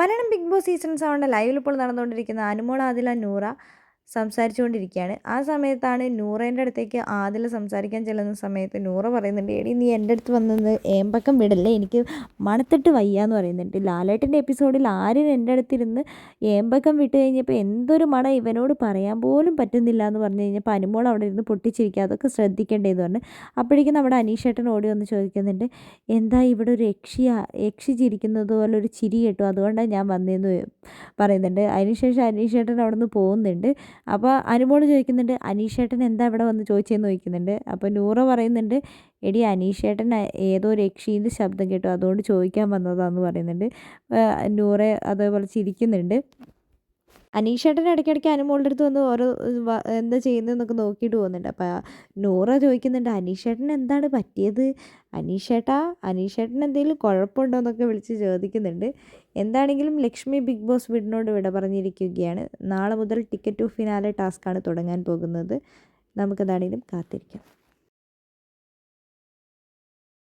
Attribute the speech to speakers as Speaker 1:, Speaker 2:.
Speaker 1: Malayalam big boss season സെവന്റെ ലൈവിൽ ഇപ്പോൾ നടന്നുകൊണ്ടിരിക്കുന്ന അനുമോൾ ആദില നൂറ സംസാരിച്ചുകൊണ്ടിരിക്കുകയാണ്. ആ സമയത്താണ് നൂറേന്റെ അടുത്തേക്ക് ആദില സംസാരിക്കാൻ ചെല്ലുന്ന സമയത്ത് നൂറ പറയുന്നുണ്ട് എടി നീ എന്റെ അടുത്ത് വന്നത് ഏമ്പക്കം വിടല്ലേ? എനിക്ക് മണത്തിട്ട് വയ്യ എന്ന് പറയുന്നുണ്ട്. ലാലേട്ടന്റെ എപ്പിസോഡിൽ ആരും എന്റെ അടുത്തിരുന്ന് ഏമ്പക്കം വിട്ട് കഴിഞ്ഞപ്പോൾ എന്തൊരു മണ ഇവനോട് പറയാൻ പോലും പറ്റുന്നില്ല എന്ന് പറഞ്ഞു കഴിഞ്ഞപ്പോൾ അനുമോൾ അവിടെ ഇരുന്ന് പൊട്ടിച്ചിരിക്കുക അതൊക്കെ ശ്രദ്ധിക്കേണ്ടതെന്ന് പറഞ്ഞു. അപ്പോഴേക്കും നമ്മുടെ അനീഷേട്ടൻ ഓടി വന്ന് ചോദിക്കുന്നുണ്ട് എന്താ ഇവിടെ ഒരു യക്ഷി യക്ഷി ചിരിക്കുന്നത് പോലെ ഒരു ചിരി കേട്ടു? അതുകൊണ്ടാണ് ഞാൻ വന്നതെന്ന് പറയുന്നുണ്ട്. അതിനുശേഷം അനീഷേട്ടൻ അവിടെ നിന്ന് പോകുന്നുണ്ട്. അപ്പോൾ അനുമോൾ ചോദിക്കുന്നുണ്ട് അനീഷേട്ടൻ എന്താ ഇവിടെ വന്ന് ചോദിച്ചതെന്ന് ചോദിക്കുന്നുണ്ട്. അപ്പോൾ നൂറ പറയുന്നുണ്ട് എടി അനീഷേട്ടൻ ഏതോ രക്ഷീന്റെ ശബ്ദം കേട്ടു അതുകൊണ്ട് ചോദിക്കാൻ വന്നതാന്ന് പറയുന്നുണ്ട്. നൂറെ അതേപോലെ ചിരിക്കുന്നുണ്ട്. അനീഷേട്ടൻ ഇടയ്ക്കിടയ്ക്ക് അനുമോളുടെ അടുത്ത് വന്ന് ഓരോ എന്താ ചെയ്യുന്നതെന്നൊക്കെ നോക്കിയിട്ട് പോകുന്നുണ്ട്. അപ്പോൾ നൂറ ചോദിക്കുന്നുണ്ട് അനീഷേട്ടൻ എന്താണ് പറ്റിയത്? അനീഷേട്ടാ അനീഷേട്ടൻ എന്തെങ്കിലും കുഴപ്പമുണ്ടോ? എന്നൊക്കെ വിളിച്ച് ചോദിക്കുന്നുണ്ട്. എന്താണെങ്കിലും ലക്ഷ്മി ബിഗ് ബോസ് വീടിനോട് വിട പറഞ്ഞിരിക്കുകയാണ്. നാളെ മുതൽ ടിക്കറ്റ് ടു ഫിനാലെ ടാസ്ക്കാണ് തുടങ്ങാൻ പോകുന്നത്. നമുക്കെന്താണെങ്കിലും കാത്തിരിക്കാം.